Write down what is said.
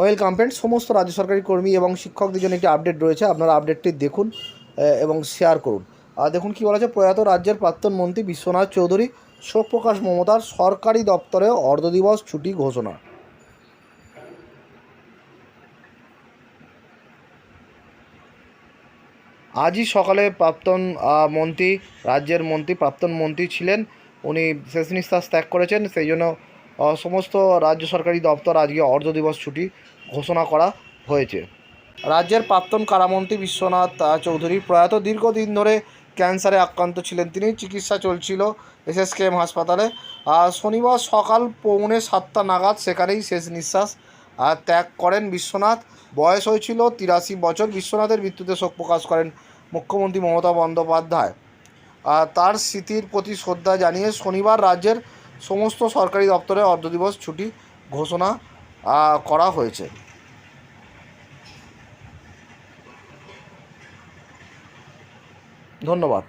Oil কাম্পেন্ট সমস্ত রাজ্য সরকারি কর্মী এবং শিক্ষকদের জন্য একটি আপডেট রয়েছে। আপনারা আপডেটটি দেখুন এবং শেয়ার করুন। আর দেখুন কী বলা আছে প্রয়াত রাজ্যের প্রাক্তন মন্ত্রী বিশ্বনাথ চৌধুরী শোক প্রকাশ মমতার সরকারি দপ্তরে অর্ধদিবস ছুটি ঘোষণা। আজই সকালে প্রাক্তন মন্ত্রী, রাজ্যের মন্ত্রী, প্রাক্তন মন্ত্রী ছিলেন। উনি শেষ নিঃশ্বাস ত্যাগ করেছেন, সেই জন্য সমস্ত রাজ্য সরকারি দপ্তর আজকে অর্ধ দিবস ছুটি ঘোষণা করা হয়েছে। রাজ্যের প্রাক্তন কারামন্ত্রী বিশ্বনাথ চৌধুরী প্রয়াত দীর্ঘদিন ধরে ক্যান্সারে আক্রান্ত ছিলেন। তিনি চিকিৎসা চলছিল এসএসকেএম হাসপাতালে। আর শনিবার সকাল পৌনে সাতটা নাগাদ সেখানেই শেষ নিঃশ্বাস ত্যাগ করেন বিশ্বনাথ। বয়স হয়েছিল তিরাশি বছর। বিশ্বনাথের মৃত্যুতে শোক প্রকাশ করেন মুখ্যমন্ত্রী মমতা বন্দ্যোপাধ্যায়। আর তার স্মৃতির প্রতি শ্রদ্ধা জানিয়ে শনিবার রাজ্যের সমস্ত সরকারি দপ্তরে অর্ধদিবস ছুটি ঘোষণা করা হয়েছে। ধন্যবাদ।